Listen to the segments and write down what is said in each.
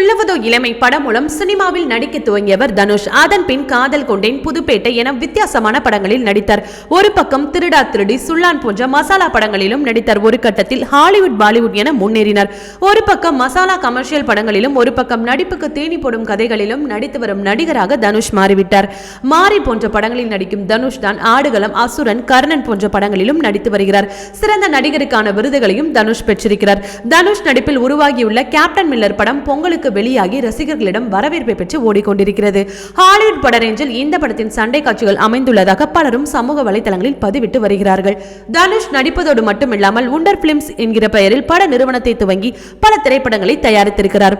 சொல்லுவதோ இளமை படம் மூலம் சினிமாவில் நடிக்க துவங்கியவர் தனுஷ். அதன் பின் காதல் கொண்டேன் புதுப்பேட்டை என வித்தியாசமான படங்களில் நடித்தார். ஒரு பக்கம் திருடா திருடி சுல்லான் போன்ற மசாலா படங்களிலும் நடித்தார். ஒரு கட்டத்தில் ஹாலிவுட் பாலிவுட் என முன்னேறினார். ஒரு பக்கம் மசாலா கமர்ஷியல் படங்களிலும் ஒரு பக்கம் நடிப்புக்கு தேனி போடும் கதைகளிலும் நடித்து வரும் நடிகராக தனுஷ் மாறிவிட்டார். மாரி போன்ற படங்களில் நடிக்கும் தனுஷ் தான் ஆடுகளம் அசுரன் கர்ணன் போன்ற படங்களிலும் நடித்து வருகிறார். சிறந்த நடிகருக்கான விருதுகளையும் தனுஷ் பெற்றிருக்கிறார். தனுஷ் நடிப்பில் உருவாகியுள்ள கேப்டன் மில்லர் படம் பொங்கலுக்கு வெளியாகி ரசிகர்களிடம் வரவேற்பை பெற்று ஓடிக்கொண்டிருக்கிறது. ஹாலிவுட் பட ரேஞ்சில் இந்த படத்தின் சண்டை காட்சிகள் அமைந்துள்ளதாக பலரும் சமூக வலைதளங்களில் பதிவிட்டு வருகிறார்கள். தனுஷ் நடிப்பதோடு மட்டுமில்லாமல் உண்டர் பிலிம்ஸ் என்கிற பெயரில் பட நிறுவனத்தை துவங்கி பல திரைப்படங்களை தயாரித்திருக்கிறார்.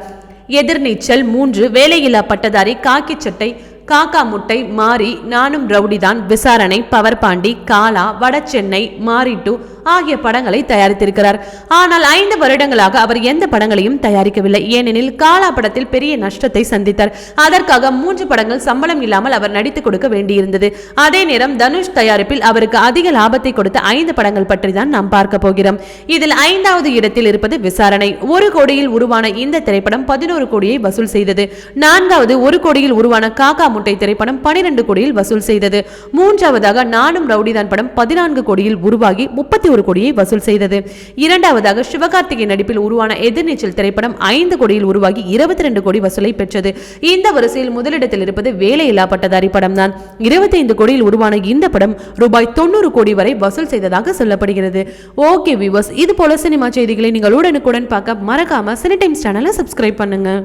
எதிர்நீச்சல் மூன்று வேலையில்லா பட்டதாரி காக்கி சட்டை காக்கா முட்டை மாரி நானும் ரவுடிதான் விசாரணை பவர் பாண்டி காலா வடசென்னை மாரி டூ ஆகிய படங்களை தயாரித்திருக்கிறார். ஆனால் ஐந்து வருடங்களாக அவர் எந்த படங்களையும் தயாரிக்கவில்லை. ஏனெனில் காலா படத்தில் பெரிய நஷ்டத்தை சந்தித்தார். அதற்காக மூன்று படங்கள் சம்பளம் இல்லாமல் அவர் நடித்துக் கொடுக்க வேண்டியிருந்தது. அதே நேரம் தனுஷ் தயாரிப்பில் அவருக்கு அதிக லாபத்தை கொடுத்த ஐந்து படங்கள் பற்றி தான் நாம் பார்க்க போகிறோம். இதில் ஐந்தாவது இடத்தில் இருப்பது விசாரணை. ஒரு கோடியில் உருவான இந்த திரைப்படம் பதினோரு கோடியை வசூல் செய்தது. நான்காவது ஒரு கோடியில் உருவான காக்கா முட்டை திரைப்படம் பனிரெண்டு கோடியில் வசூல் செய்தது. மூன்றாவதாக நானும் ரவுடிதான் படம் பதினான்கு கோடியில் உருவாகி முப்பத்தி ஒரு ஒரு கோடியை வசூல் செய்தது. இரண்டாவதாக சிவகார்த்திகை நடிப்பில் உருவான எதிர்நீச்சல் திரைப்படம் ஐந்து கோடியில் உருவாகி இருபத்தி ரெண்டு கோடி வசூலை பெற்றது. இந்த வரிசையில் முதலிடத்தில் இருப்பது வேலையில்லா பட்டதாரி படம் தான். இருபத்தைந்து கோடியில் உருவான இந்த படம் ரூபாய் தொண்ணூறு கோடி வரை வசூல் செய்ததாக சொல்லப்படுகிறது. ஓகே வியூவர்ஸ் இது போல சினிமா செய்திகளை நீங்கள் உடனுக்குடன் பார்க்க மறக்காம சினி டைம்ஸ் சேனலை சப்ஸ்கிரைப் பண்ணுங்க.